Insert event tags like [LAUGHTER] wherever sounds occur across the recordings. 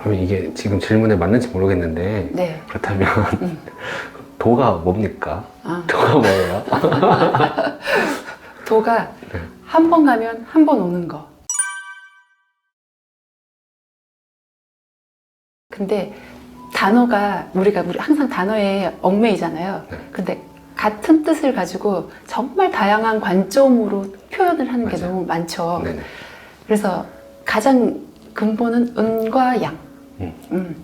그럼 이게 지금 질문에 맞는지 모르겠는데 네. 그렇다면 음. [LAUGHS] 도가 뭡니까? 아, [LAUGHS] 도가 뭐예요? [LAUGHS] 도가 네. 한번 가면 한 번 오는 거. 근데 단어가 우리가 우리 항상 단어에 얽매이잖아요. 네. 근데 같은 뜻을 가지고 정말 다양한 관점으로 표현을 하는 게 맞아요. 너무 많죠. 네네. 그래서 가장 근본은 음과 양. 음. 음.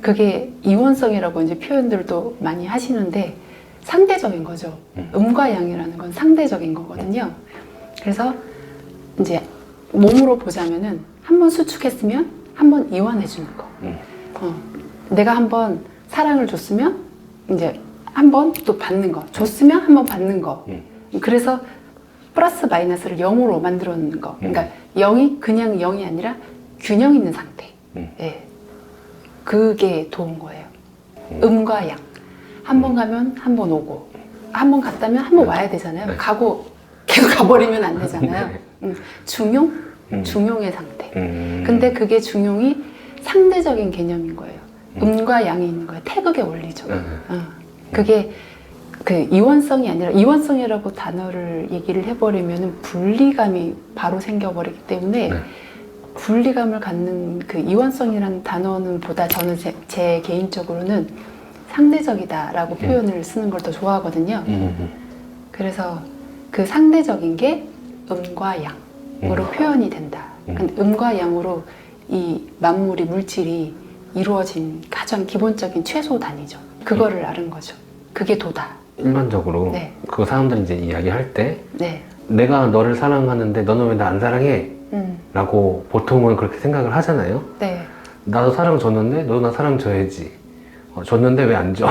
그게 이원성이라고 이제 표현들도 많이 하시는데 상대적인 거죠. 음. 음과 양이라는 건 상대적인 거거든요. 그래서 이제 몸으로 보자면은 한 번 수축했으면 한 번 이완해 주는 거. 음. 어. 내가 한 번 사랑을 줬으면 이제 한 번 또 받는 거. 줬으면 한 번 받는 거. 음. 그래서 플러스 마이너스를 0으로 만들어 놓는 거. 그러니까 0이 그냥 0이 아니라 균형 있는 상태. 음. 예. 그게 도운 거예요. 음. 음과 양. 한 번 가면 한 번 오고, 한 번 갔다면 한 번 와야 되잖아요. 네. 가고 계속 가버리면 안 되잖아요. 네. 음, 중용? 음. 중용의 상태. 음. 근데 그게 중용이 상대적인 개념인 거예요. 음. 음과 양이 있는 거예요. 태극의 원리죠. 음. 어, 그게 그 이원성이 아니라 이원성이라고 단어를 얘기를 해버리면 분리감이 바로 생겨버리기 때문에 네. 분리감을 갖는 그 이원성이라는 단어는 보다 저는 제, 제 개인적으로는 상대적이다라고 음. 표현을 쓰는 걸 더 좋아하거든요. 음. 그래서 그 상대적인 게 음과 양으로 음. 표현이 된다. 음. 음과 양으로 이 만물이 물질이 이루어진 가장 기본적인 최소 단위죠. 그거를 아는 거죠. 그게 도다. 일반적으로 네. 그 사람들이 이제 이야기할 때 네. 내가 너를 사랑하는데 너는 왜 나 안 사랑해? 음. 라고 보통은 그렇게 생각을 하잖아요. 네. 나도 사랑 줬는데 너도 나 사랑 줘야지. 어, 줬는데 왜 안 줘?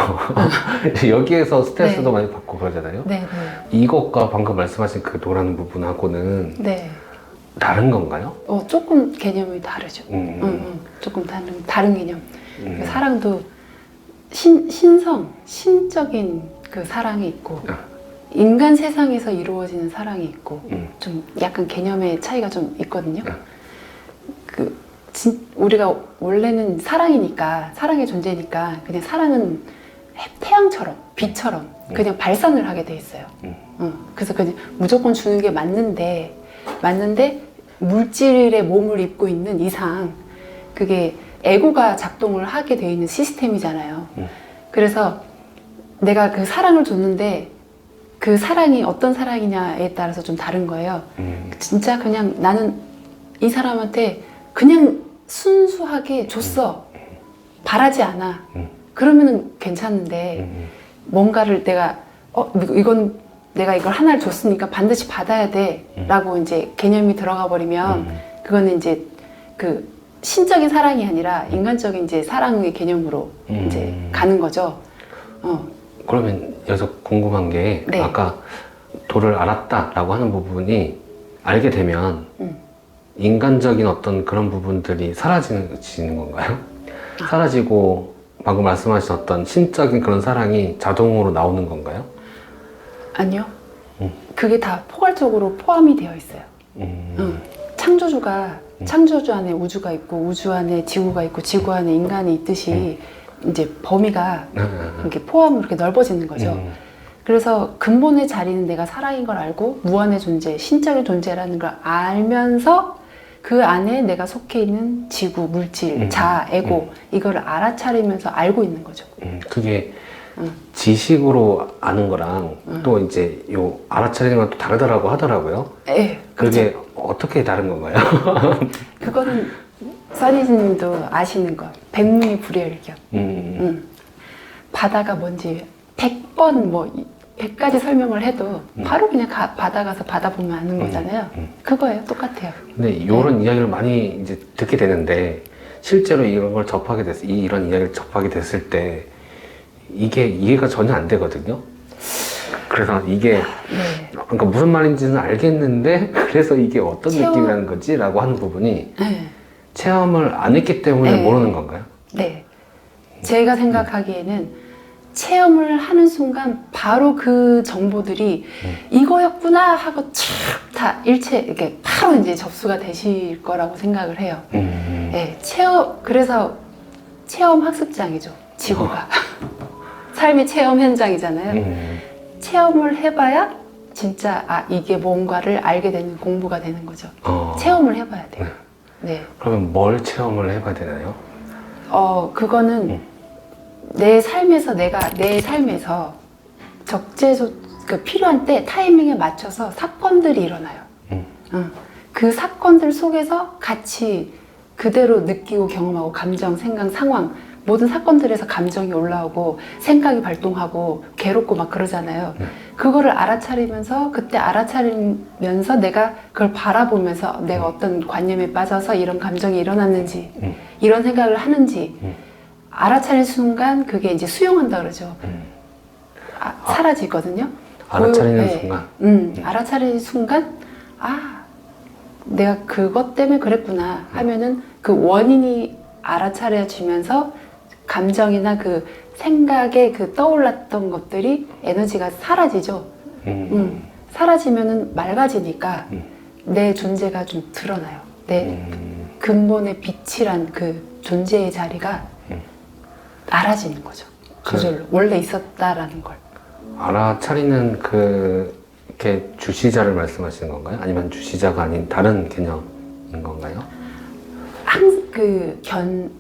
[LAUGHS] 여기에서 스트레스도 네. 많이 받고 그러잖아요. 네. 네. 이것과 방금 말씀하신 그 도라는 부분하고는 네. 다른 건가요? 어, 조금 개념이 다르죠. 음. 응, 응. 조금 다른, 다른 개념. 음. 사랑도 신, 신성, 신적인 그 사랑이 있고, 아. 인간 세상에서 이루어지는 사랑이 있고, 음. 좀 약간 개념의 차이가 좀 있거든요. 네. 그 진, 우리가 원래는 사랑이니까 사랑의 존재니까 그냥 사랑은 해- 태양처럼 빛처럼 그냥 발산을 하게 돼 있어요. 음. 어, 그래서 그냥 무조건 주는 게 맞는데 맞는데 물질의 몸을 입고 있는 이상 그게 에고가 작동을 하게 돼 있는 시스템이잖아요. 음. 그래서 내가 그 사랑을 줬는데 그 사랑이 어떤 사랑이냐에 따라서 좀 다른 거예요. 음. 진짜 그냥 나는 이 사람한테 그냥 순수하게 줬어. 바라지 않아. 음. 그러면은 괜찮은데 음. 뭔가를 내가 어 이건 내가 이걸 하나를 줬으니까 반드시 받아야 돼라고 이제 개념이 들어가 버리면 음. 그거는 이제 그 신적인 사랑이 아니라 인간적인 이제 사랑의 개념으로 음. 이제 가는 거죠. 어, 그러면 여기서 궁금한 게 네. 아까 도를 알았다라고 하는 부분이 알게 되면 음. 인간적인 어떤 그런 부분들이 사라지는 지는 건가요? 아. 사라지고 방금 말씀하신 어떤 신적인 그런 사랑이 자동으로 나오는 건가요? 아니요. 음. 그게 다 포괄적으로 포함이 되어 있어요. 음. 응. 창조주가 음. 창조주 안에 우주가 있고 우주 안에 지구가 있고 지구 안에 인간이 있듯이 이제 범위가 아, 아, 이렇게 포함으로 이렇게 넓어지는 아. 거죠. 음. 그래서 근본의 자리는 내가 사랑인 걸 알고 무한의 존재, 신적인 존재라는 걸 알면서 그 안에 내가 속해 있는 지구, 물질, 음. 자, 에고 이거를 알아차리면서 알고 있는 거죠. 음, 그게 음. 지식으로 아는 거랑 음. 또 이제 요 알아차리는 건 또 다르더라고 하더라고요. 예, 그게 어떻게 다른 건가요? 그거는 써니님도 아시는 거. 백문이 불여일견. 음. 음. 바다가 뭔지 100번 뭐 100가지 설명을 해도 음. 바로 그냥 가- 바다 가서 바다 보면 아는 거잖아요. 음. 그거예요. 똑같아요. 근데 이런 이야기를 많이 이제 듣게 되는데 실제로 이런 걸 접하게 됐, 이 이런 이야기를 접하게 됐을 때 이게 이해가 전혀 안 되거든요. 그래서 이게 네. 그러니까 무슨 말인지는 알겠는데 [LAUGHS] 그래서 이게 어떤 체험- 느낌이라는 거지라고 하는 부분이 네. 체험을 안 했기 때문에 네. 모르는 건가요? 네. 제가 생각하기에는 체험을 하는 순간 바로 그 정보들이 음. 이거였구나 하고 촥다 일체 이렇게 바로 이제 접수가 되실 거라고 생각을 해요. 음. 네, 체험 그래서 체험 학습장이죠. 지구가. [LAUGHS] 삶의 체험 현장이잖아요. 음. 체험을 해봐야 진짜 아 이게 뭔가를 알게 되는 공부가 되는 거죠. 어. 체험을 해봐야 돼요. 네. 그러면 뭘 체험을 해봐야 되나요? 어 그거는 음. 내 삶에서 내가 내 삶에서 적재적 그 필요한 때 타이밍에 맞춰서 사건들이 일어나요. 음. 응. 그 사건들 속에서 같이 그대로 느끼고 경험하고 감정, 생각, 상황 모든 사건들에서 감정이 올라오고 생각이 발동하고 괴롭고 막 그러잖아요. 네. 그거를 알아차리면서 그때 알아차리면서 내가 그걸 바라보면서 내가 어떤 관념에 빠져서 이런 감정이 일어났는지 음. 이런 생각을 하는지 음. 알아차릴 순간 그게 이제 수용한다 그러죠. 음. 아, 사라지거든요. 알아차리는 그, 네. 순간. 음, 알아차리는 순간, 아, 내가 그것 때문에 그랬구나 하면은 그 원인이 알아차려지면서 감정이나 그 생각에 그 떠올랐던 것들이 에너지가 사라지죠. 음. 음, 사라지면은 맑아지니까 음. 내 존재가 좀 드러나요. 내 음. 근본의 빛이란 그 존재의 자리가 음. 알아지는 거죠. 저절로 원래 있었다라는 걸. 알아차리는 그 이렇게 주시자를 말씀하시는 건가요? 아니면 주시자가 아닌 다른 개념인 건가요? 항상 그견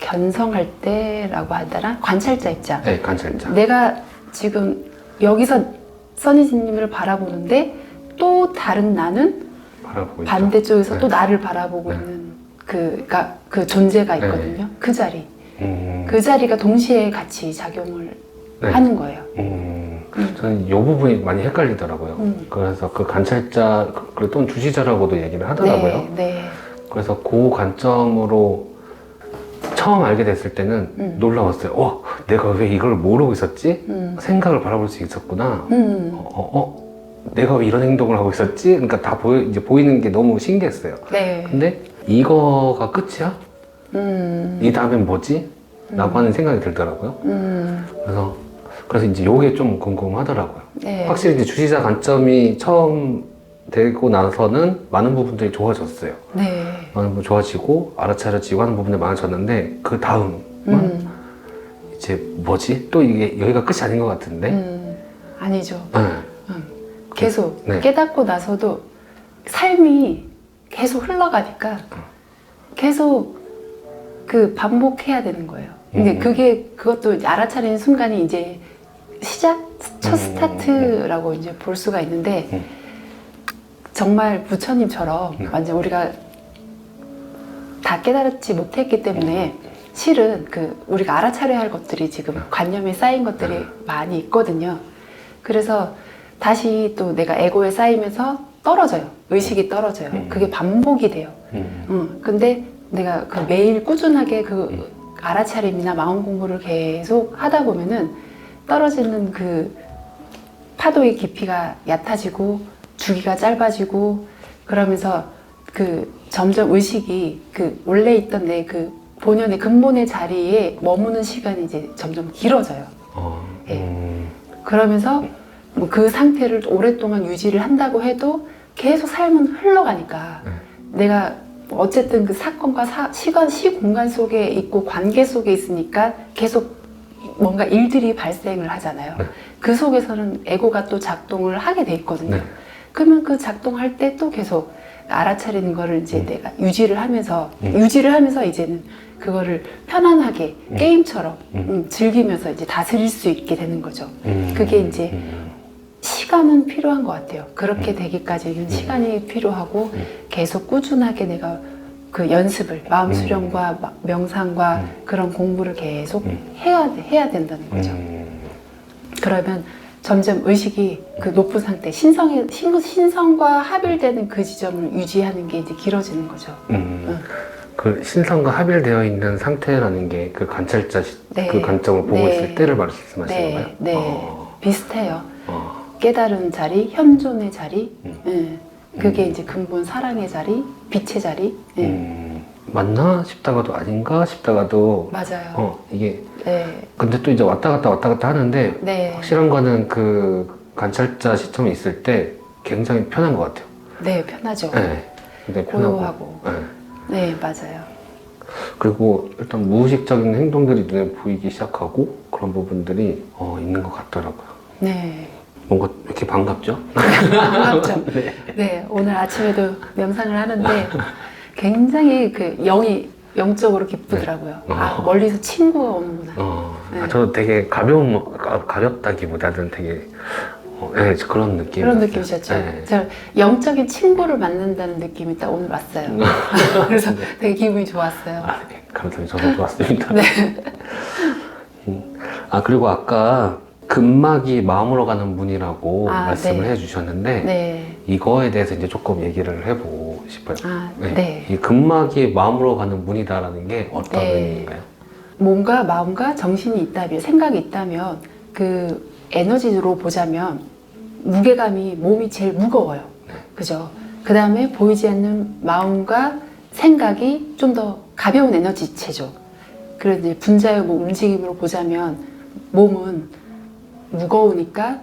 견성할 때라고 하더라 관찰자 입장. 네, 관찰자. 내가 지금 여기서 써니진님을 바라보는데 또 다른 나는 바라보고. 반대쪽에서 네. 또 나를 바라보고 네. 있는 그, 그그 존재가 네. 있거든요. 그 자리. 음. 그 자리가 동시에 같이 작용을 네. 하는 거예요. 음. 음. 저는 이 부분이 많이 헷갈리더라고요. 음. 그래서 그 관찰자, 그- 또는 주시자라고도 얘기를 하더라고요. 네, 네. 그래서 그 관점으로 처음 알게 됐을 때는 음. 놀라웠어요. 어, 내가 왜 이걸 모르고 있었지? 음. 생각을 바라볼 수 있었구나. 음. 어, 어, 어, 내가 왜 이런 행동을 하고 있었지? 그러니까 다 보여, 이제 보이는 게 너무 신기했어요. 네. 근데 이거가 끝이야? 음. 이 다음엔 뭐지? 라고 하는 생각이 들더라고요. 음. 그래서, 그래서 이제 요게 좀 궁금하더라고요. 네. 확실히 이제 주시자 관점이 처음 되고 나서는 많은 부분들이 좋아졌어요. 네. 많은 부분 좋아지고 알아차려지고 하는 부분이 많아졌는데 그 다음은 음. 이제 뭐지? 또 이게 여기가 끝이 아닌 것 같은데. 음. 아니죠. 네. 계속 네. 깨닫고 나서도 삶이 계속 흘러가니까 계속 그 반복해야 되는 거예요. 근데 음. 그게 그것도 이제 알아차리는 순간이 이제 시작 첫 음. 스타트라고 이제 볼 수가 있는데 음. 정말 부처님처럼 네. 완전 우리가 다 깨달지 못했기 때문에 실은 그 우리가 알아차려야 할 것들이 지금 관념에 쌓인 것들이 네. 많이 있거든요. 그래서 다시 또 내가 에고에 쌓이면서 떨어져요. 의식이 떨어져요. 음. 그게 반복이 돼요. 음. 응. 근데 내가 그 매일 꾸준하게 그 음. 알아차림이나 마음 공부를 계속 하다 보면은 떨어지는 그 파도의 깊이가 얕아지고 주기가 짧아지고 그러면서 그 점점 의식이 그 원래 있던 내 그 본연의 근본의 자리에 머무는 시간이 이제 점점 길어져요. 어, 예. 음. 그러면서 뭐 그 상태를 오랫동안 유지를 한다고 해도 계속 삶은 흘러가니까 네. 내가 어쨌든 그 사건과 사- 시간, 시 공간 속에 있고 관계 속에 있으니까 계속 뭔가 일들이 발생을 하잖아요. 네. 그 속에서는 에고가 또 작동을 하게 돼 있거든요. 네. 그러면 그 작동할 때 또 계속 알아차리는 거를 이제 음. 내가 유지를 하면서 음. 유지를 하면서 이제는 그거를 편안하게 음. 게임처럼 음. 음, 즐기면서 이제 다스릴 수 있게 되는 거죠. 음. 그게 이제 음. 시간은 필요한 것 같아요. 그렇게 음. 되기까지는 시간이 필요하고 음. 계속 꾸준하게 내가 그 연습을 마음 음. 수련과 마- 명상과 음. 그런 공부를 계속 음. 해야 돼- 해야 된다는 거죠. 음. 그러면 점점 의식이 그 높은 상태, 신성의 신- 신성과 합일되는 그 지점을 유지하는 게 이제 길어지는 거죠. 음. 응. 그 신성과 합일되어 있는 상태라는 게 그 관찰자 시- 네. 그 관점을 보고 네. 있을 때를 말씀하시는 네, 거예요? 네, 어. 비슷해요. 어. 깨달은 자리, 현존의 자리, 음. 예. 그게 음. 이제 근본 사랑의 자리, 빛의 자리. 예. 음. 맞나 싶다가도 아닌가 싶다가도 맞아요. 어 이게 네, 근데 또 이제 왔다 갔다 왔다 갔다 하는데 네, 확실한 거는 그 관찰자 시점에 있을 때 굉장히 편한 것 같아요. 네, 편하죠. 네. 굉장히 편하고. 고요하고. 네. 네, 맞아요. 그리고 일단 무의식적인 행동들이 눈에 보이기 시작하고 그런 부분들이 어, 있는 것 같더라고요. 네. 뭔가 이렇게 반갑죠? [LAUGHS] 반갑죠? [LAUGHS] 네. 오늘 아침에도 명상을 하는데 [LAUGHS] 굉장히 그 영이 영적으로 기쁘더라고요. 아, 어. 멀리서 친구가 오는구나. 어, 네. 아, 저도 되게 가벼운, 뭐- 가, 가볍다기보다는 되게 어, 네, 그런 느낌. 그런 느낌이셨죠? 네. 제가 영적인 친구를 만난다는 느낌이 딱 오늘 왔어요. [LAUGHS] 그래서 되게 기분이 좋았어요. 아, 네. 감사합니다. 저도 좋았습니다. 네. 음. 아, 그리고 아까 근막이 마음으로 가는 문이라고 아, 말씀을 네. 해주셨는데 네. 이거에 대해서 이제 조금 얘기를 해보고 싶어요. 아, 네. 네. 이 근막이 마음으로 가는 문이다라는 게 어떤 네. 의미인가요? 몸과 마음과 정신이 있다면, 생각이 있다면, 그 에너지로 보자면, 무게감이 몸이 제일 무거워요. 그죠? 그 다음에 보이지 않는 마음과 생각이 좀 더 가벼운 에너지체죠. 그래서 이제 분자의 뭐 움직임으로 보자면, 몸은 무거우니까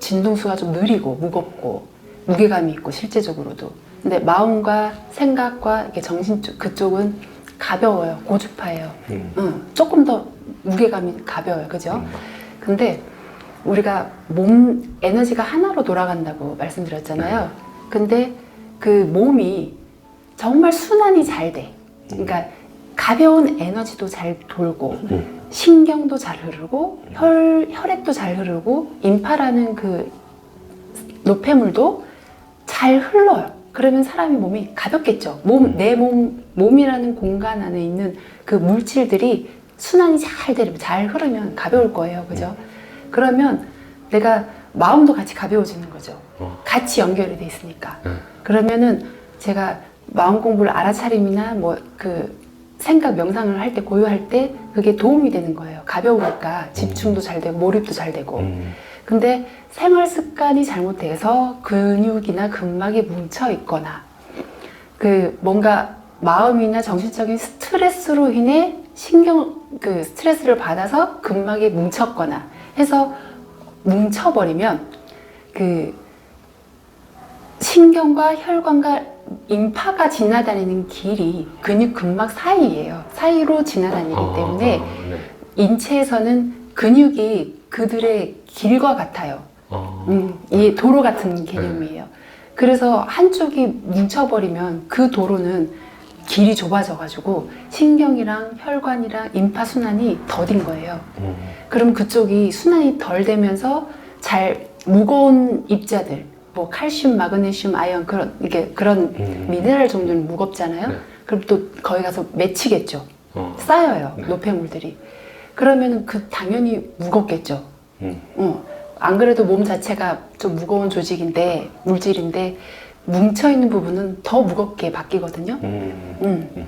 진동수가 좀 느리고 무겁고 무게감이 있고 실제적으로도 근데 마음과 생각과 이렇게 정신 쪽 그쪽은 가벼워요. 고주파예요. 음. 응, 조금 더 무게감이 가벼워요. 그죠? 음. 근데 우리가 몸 에너지가 하나로 돌아간다고 말씀드렸잖아요. 근데 그 몸이 정말 순환이 잘 돼. 그러니까 가벼운 에너지도 잘 돌고 음. 신경도 잘 흐르고 혈, 혈액도 잘 흐르고 인파라는 그 노폐물도 잘 흘러요. 그러면 사람이 몸이 가볍겠죠. 몸, 내 몸, 몸이라는 공간 안에 있는 그 물질들이 순환이 잘 되면, 잘 흐르면 가벼울 거예요. 그죠? 그러면 내가 마음도 같이 가벼워지는 거죠. 어. 같이 연결이 돼 있으니까. 네. 그러면은 제가 마음 공부를 알아차림이나 뭐 그 생각 명상을 할 때 고요할 때 그게 도움이 되는 거예요. 가벼우니까 집중도 잘 되고 몰입도 잘 되고. 음. 근데 생활 습관이 잘못돼서 근육이나 근막이 뭉쳐 있거나 그 뭔가 마음이나 정신적인 스트레스로 인해 신경 그 스트레스를 받아서 근막이 뭉쳤거나 해서 뭉쳐버리면 그 신경과 혈관과 인파가 지나다니는 길이 근육 근막 사이예요. 사이로 지나다니기 아, 때문에 아, 네. 인체에서는 근육이 그들의 길과 같아요. 어. 음, 이 도로 같은 개념이에요. 그래서 한쪽이 뭉쳐버리면 그 도로는 길이 좁아져가지고 신경이랑 혈관이랑 임파 순환이 더딘 거예요. 음. 그럼 그쪽이 순환이 덜 되면서 잘 무거운 입자들, 뭐 칼슘, 마그네슘, 아연 그런 이게 그런 음. 미네랄 종류는 무겁잖아요. 네. 그럼 또 거기 가서 맺히겠죠. 어. 쌓여요 네. 노폐물들이. 그러면 그 당연히 무겁겠죠. 음. 어, 안 그래도 몸 자체가 좀 무거운 조직인데 물질인데 뭉쳐 있는 부분은 더 무겁게 바뀌거든요. 음. 음.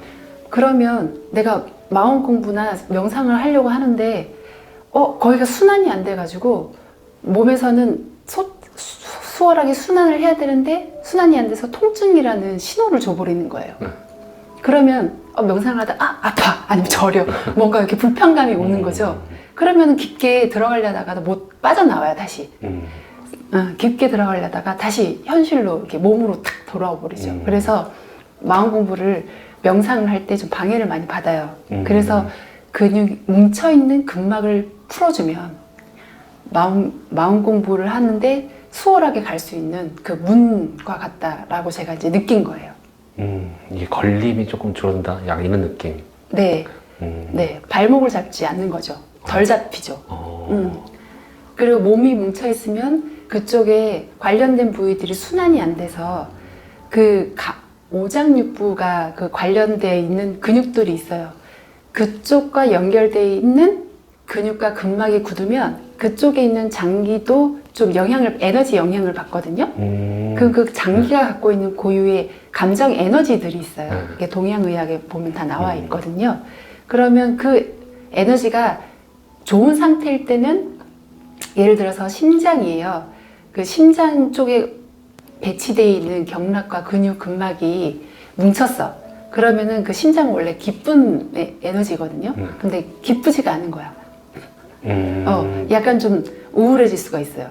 그러면 내가 마음 공부나 명상을 하려고 하는데 어 거기가 순환이 안 돼가지고 몸에서는 소- 수- 수월하게 순환을 해야 되는데 순환이 안 돼서 통증이라는 신호를 줘버리는 거예요. 네. 그러면 어, 명상을 하다 아 아파 아니면 저려 뭔가 이렇게 불편감이 오는 거죠. 그러면 깊게 들어가려다가도 못 빠져나와요 다시. 음. 어, 깊게 들어가려다가 다시 현실로 이렇게 몸으로 탁 돌아와 버리죠. 음. 그래서 마음 공부를 명상을 할 때 좀 방해를 많이 받아요. 음. 그래서 근육 뭉쳐 있는 근막을 풀어주면 마음 마음 공부를 하는데 수월하게 갈 수 있는 그 문과 같다라고 제가 이제 느낀 거예요. 음. 이게 걸림이 조금 줄어든다. 약간 이런 느낌. 네, 음. 네 발목을 잡지 않는 거죠. 덜 잡히죠. 어. 음. 그리고 몸이 뭉쳐 있으면 그쪽에 관련된 부위들이 순환이 안 돼서 그 가- 오장육부가 그 관련돼 있는 근육들이 있어요. 그쪽과 연결돼 있는 근육과 근막이 굳으면 그쪽에 있는 장기도 좀 영향을 에너지 영향을 받거든요. 음. 그, 그 장기가 갖고 있는 고유의 감정 에너지들이 있어요. 네. 이게 동양의학에 보면 다 나와 음. 있거든요. 그러면 그 에너지가 좋은 상태일 때는 예를 들어서 심장이에요. 그 심장 쪽에 배치되어 있는 경락과 근육, 근막이 뭉쳤어. 그러면은 그 심장은 원래 기쁜 에- 에너지거든요. 음. 근데 기쁘지가 않은 거야. 음. 어, 약간 좀 우울해질 수가 있어요.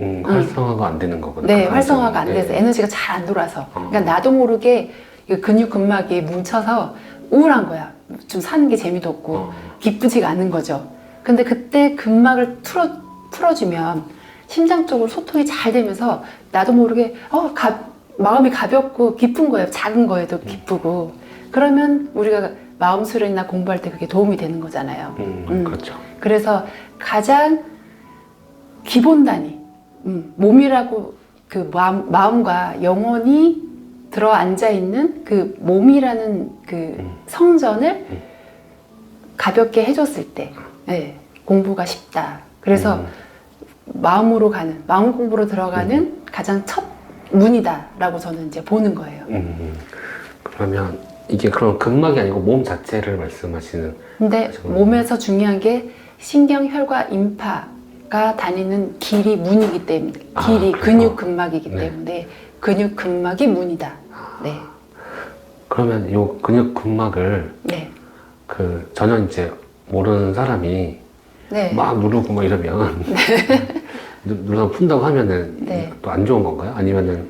음, 활성화가 안 되는 거구나. 네, 활성화가 안 네. 돼서 에너지가 잘 안 돌아서. 어. 그러니까 나도 모르게 이 근육 근막이 뭉쳐서 우울한 거야. 좀 사는 게 재미도 없고 어. 기쁘지가 않은 거죠. 근데 그때 근막을 틀어, 풀어주면 심장 쪽으로 소통이 잘 되면서 나도 모르게 어, 가, 마음이 가볍고 기쁜 거예요. 작은 거에도 기쁘고. 그러면 우리가 마음 수련이나 공부할 때 그게 도움이 되는 거잖아요. 음, 음. 그렇죠. 그래서 가장 기본 단위, 음, 몸이라고 그 마음, 마음과 영혼이 들어 앉아 있는 그 몸이라는 그 음. 성전을 음. 가볍게 해줬을 때 예, 공부가 쉽다. 그래서 음. 마음으로 가는 마음 공부로 들어가는 가장 첫 문이다라고 저는 이제 보는 거예요. 음, 그러면 이게 그런 근막이 아니고 몸 자체를 말씀하시는 근데 지금- 몸에서 중요한 게 신경, 혈과, 임파 가 다니는 길이 문이기 때문에 아, 길이 그래서? 근육 근막이기 네. 때문에 근육 근막이 문이다. 네, 그러면 요 근육 근막을 네, 그 전혀 이제 모르는 사람이 네. 막 누르고 뭐 이러면 [LAUGHS] 누- 눌러 푼다고 하면은 네. 또 안 좋은 건가요? 아니면은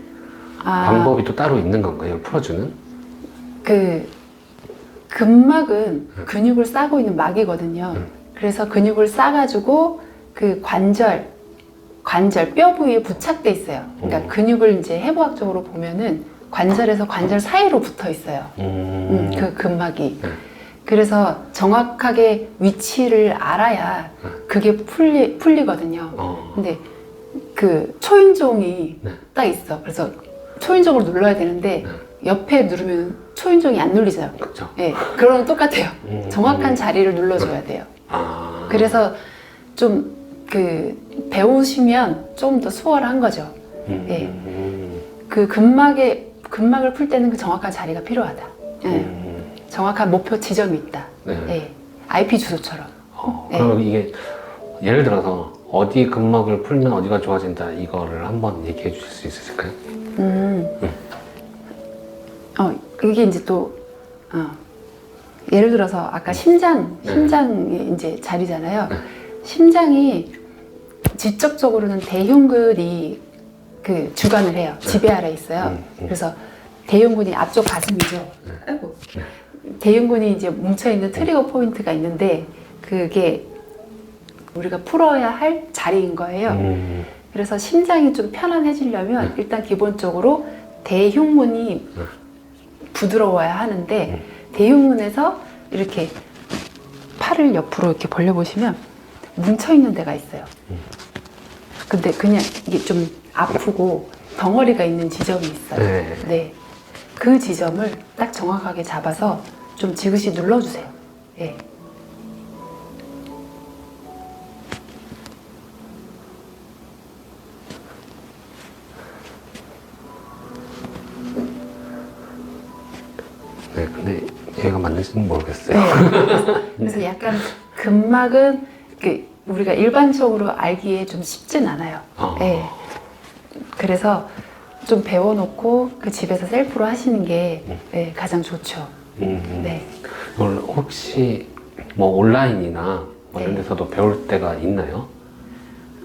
아, 방법이 또 따로 있는 건가요? 풀어주는? 그 근막은 근육을 싸고 있는 막이거든요. 음. 그래서 근육을 싸가지고 그 관절, 관절 뼈 부위에 부착돼 있어요. 그러니까 음. 근육을 이제 해부학적으로 보면은 관절에서 관절 사이로 붙어 있어요. 음, 그 근막이. 네. 그래서 정확하게 위치를 알아야 그게 풀리, 풀리거든요. 어. 근데 그 초인종이 네. 딱 있어. 그래서 초인종을 눌러야 되는데 옆에 누르면 초인종이 안 눌리잖아요. 그렇죠. 예, 그거랑 똑같아요. 음. 정확한 자리를 눌러줘야 돼요. 아. 그래서 좀 그 배우시면 좀 더 수월한 거죠. 음, 예. 음, 그 근막에 근막을 풀 때는 그 정확한 자리가 필요하다. 예, 음, 정확한 목표 지점이 있다. 네. 예, IP 주소처럼. 어, 네. 그럼 이게 예를 들어서 어디 근막을 풀면 어디가 좋아진다 이거를 한번 얘기해 주실 수 있으실까요? 음. 어, 이게 이제 또, 어, 예를 들어서 아까 심장, 네. 심장이 이제 자리잖아요. 심장이 지적적으로는 대흉근이 그 주관을 해요. 지배 아래 있어요. 음, 음. 그래서 대흉근이 앞쪽 가슴이죠. 아이고. 대흉근이 이제 뭉쳐있는 트리거 포인트가 있는데 그게 우리가 풀어야 할 자리인 거예요. 음, 그래서 심장이 좀 편안해지려면 일단 기본적으로 대흉문이 부드러워야 하는데 대흉문에서 이렇게 팔을 옆으로 이렇게 벌려보시면 뭉쳐있는 데가 있어요. 근데 그냥 이게 좀 아프고 덩어리가 있는 지점이 있어요. 네. 네. 그 지점을 딱 정확하게 잡아서 좀 지그시 눌러주세요. 예. 네, 근데 얘가 맞는지는 모르겠어요. 네. 그래서 약간 [LAUGHS] 근막은 그 우리가 일반적으로 알기에 좀 쉽진 않아요. 어. 네. 그래서 좀 배워놓고 그 집에서 셀프로 하시는 게 네, 가장 좋죠. 음, 네. 이걸 혹시 뭐 온라인이나 뭐 이런 네. 데서도 배울 때가 있나요?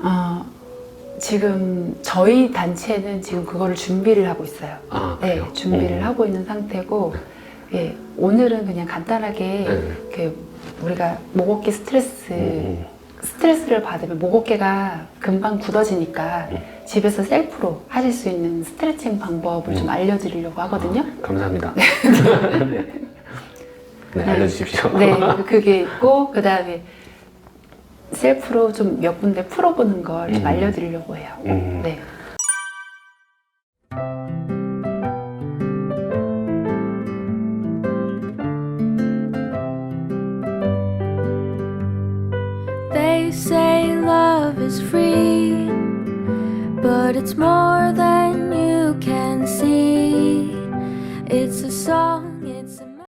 어, 지금 저희 단체는 지금 그거를 준비를 하고 있어요. 아, 네, 그래요? 준비를 음. 하고 있는 상태고, 예, 오늘은 그냥 간단하게 네. 그 우리가 목 어깨 스트레스 음, 스트레스를 받으면 목 어깨가 금방 굳어지니까 음. 집에서 셀프로 하실 수 있는 스트레칭 방법을 좀 음. 알려드리려고 하거든요. 아, 감사합니다. 네. [LAUGHS] 네, 알려주십시오. 네, 그게 있고 그 다음에 셀프로 좀 몇 군데 풀어보는 걸좀 음. 알려드리려고 해요. 음. 네. It's more than you can see. It's a song